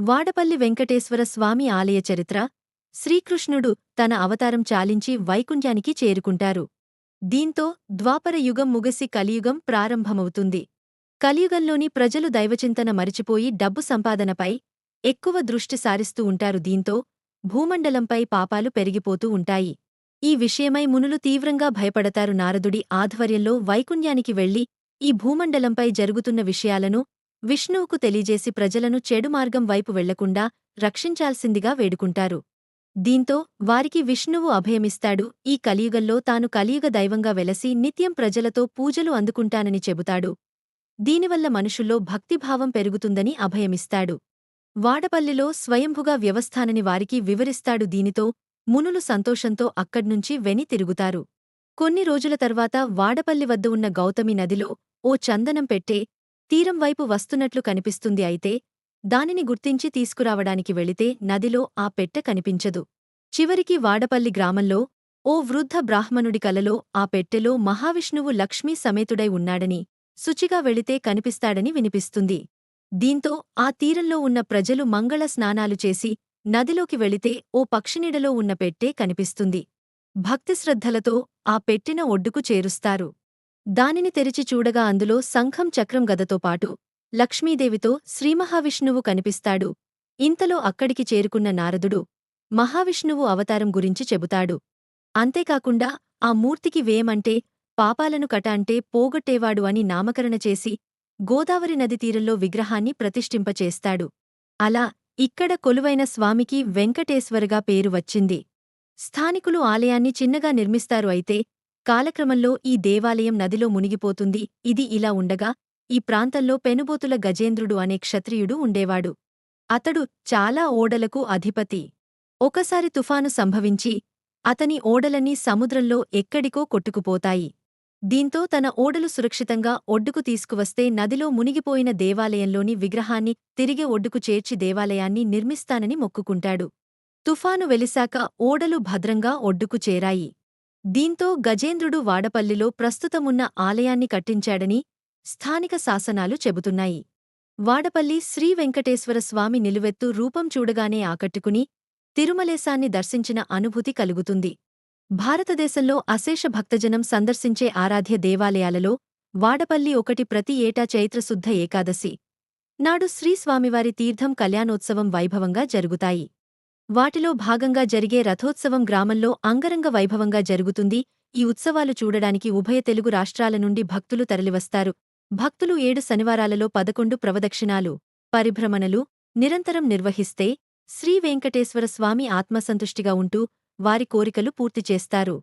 వాడపల్లి వెంకటేశ్వర స్వామి ఆలయ చరిత్ర శ్రీకృష్ణుడు తన అవతారం చాలించి వైకుంఠానికి చేరుకుంటారు. దీంతో ద్వాపర యుగం ముగసి కలియుగం ప్రారంభమవుతుంది. కలియుగంలోని ప్రజలు దైవచింతన మరిచిపోయి డబ్బు సంపాదనపై ఎక్కువ దృష్టి సారిస్తూ ఉంటారు. దీంతో భూమండలంపై పాపాలు పెరిగిపోతూ ఉంటాయి. ఈ విషయమై మునులు తీవ్రంగా భయపడతారు. నారదుడి ఆధ్వర్యంలో వైకుణ్యానికి వెళ్ళి ఈ భూమండలంపై జరుగుతున్న విషయాలను విష్ణువుకు తెలియజేసి ప్రజలను చెడు మార్గం వైపు వెళ్ళకుండా రక్షించాల్సిందిగా వేడుకుంటారు. దీంతో వారికి విష్ణువు అభయమిస్తాడు. ఈ కలియుగల్లో తాను కలియుగ దైవంగా వెలసి నిత్యం ప్రజలతో పూజలు అందుకుంటానని చెబుతాడు. దీనివల్ల మనుషుల్లో భక్తిభావం పెరుగుతుందని అభయమిస్తాడు. వాడపల్లిలో స్వయంభుగా వ్యవస్థానని వారికి వివరిస్తాడు. దీనితో మునులు సంతోషంతో అక్కడ్నుంచి వెని తిరుగుతారు. కొన్ని రోజుల తర్వాత వాడపల్లి వద్ద ఉన్న గౌతమి నదిలో ఓ చందనం పెట్టే తీరం వైపు వస్తున్నట్లు కనిపిస్తుంది అయితే దానిని గుర్తించి తీసుకురావడానికి వెళితే నదిలో ఆ పెట్టె కనిపించదు. చివరికి వాడపల్లి గ్రామంలో ఓ వృద్ధ బ్రాహ్మణుడి కలలో ఆ పెట్టెలో మహావిష్ణువు లక్ష్మీ సమేతుడై ఉన్నాడని శుచిగా వెళితే కనిపిస్తాడని వినిపిస్తుంది. దీంతో ఆ తీరంలో ఉన్న ప్రజలు మంగళ స్నానాలు చేసి నదిలోకి వెళితే ఓ పక్షినీడలో ఉన్న పెట్టే కనిపిస్తుంది. భక్తిశ్రద్ధలతో ఆ పెట్టిన ఒడ్డుకు చేరుస్తారు. దానిని తెరిచి చూడగా అందులో శంఖం చక్రం గదతో పాటు లక్ష్మీదేవితో శ్రీమహావిష్ణువు కనిపిస్తాడు. ఇంతలో అక్కడికి చేరుకున్న నారదుడు మహావిష్ణువు అవతారం గురించి చెబుతాడు. అంతేకాకుండా ఆ మూర్తికి వేయమంటే పాపాలను కట అంటే పోగొట్టేవాడు అని నామకరణ చేసి గోదావరి నది తీరంలో విగ్రహాన్ని ప్రతిష్ఠింపచేస్తాడు. అలా ఇక్కడ కొలువైన స్వామికి వెంకటేశ్వరగా పేరు వచ్చింది. స్థానికులు ఆలయాన్ని చిన్నగా నిర్మిస్తారు అయితే కాలక్రమంలో ఈ దేవాలయం నదిలో మునిగిపోతుంది. ఇది ఇలా ఉండగా ఈ ప్రాంతంలో పెనుబోతుల గజేంద్రుడు అనే క్షత్రియుడు ఉండేవాడు. అతడు చాలా ఓడలకు అధిపతి. ఒకసారి తుఫాను సంభవించి అతని ఓడలన్నీ సముద్రంలో ఎక్కడికో కొట్టుకుపోతాయి. దీంతో తన ఓడలు సురక్షితంగా ఒడ్డుకు తీసుకువస్తే నదిలో మునిగిపోయిన దేవాలయంలోని విగ్రహాన్ని తిరిగి ఒడ్డుకు చేర్చి దేవాలయాన్ని నిర్మిస్తానని మొక్కుకుంటాడు. తుఫాను వెలిశాక ఓడలు భద్రంగా ఒడ్డుకు చేరాయి. దీంతో గజేంద్రుడు వాడపల్లిలో ప్రస్తుతమున్న ఆలయాన్ని కట్టించాడని స్థానిక శాసనాలు చెబుతున్నాయి. వాడపల్లి శ్రీ వెంకటేశ్వర స్వామి నిలువెత్తు రూపం చూడగానే ఆకట్టుకుని తిరుమలేశాన్ని దర్శించిన అనుభూతి కలుగుతుంది. భారతదేశంలో అశేష భక్తజనం సందర్శించే ఆరాధ్య దేవాలయాలలో వాడపల్లి ఒకటి ప్రతి ఏటా చైత్రశుద్ధ ఏకాదశి. నాడు శ్రీస్వామివారి తీర్థం కళ్యాణోత్సవం వైభవంగా జరుగుతాయి. వాటిలో భాగంగా జరిగే రథోత్సవం గ్రామంలో అంగరంగ వైభవంగా జరుగుతుంది. ఈ ఉత్సవాలు చూడడానికి ఉభయ తెలుగు రాష్ట్రాల నుండి భక్తులు తరలివస్తారు. భక్తులు ఏడు శనివారాలలో పదకొండు ప్రవదక్షిణాలు పరిభ్రమణలు నిరంతరం నిర్వహిస్తే శ్రీ వెంకటేశ్వర స్వామి ఆత్మసంతుష్టిగా ఉంటూ వారి కోరికలు పూర్తిచేస్తారు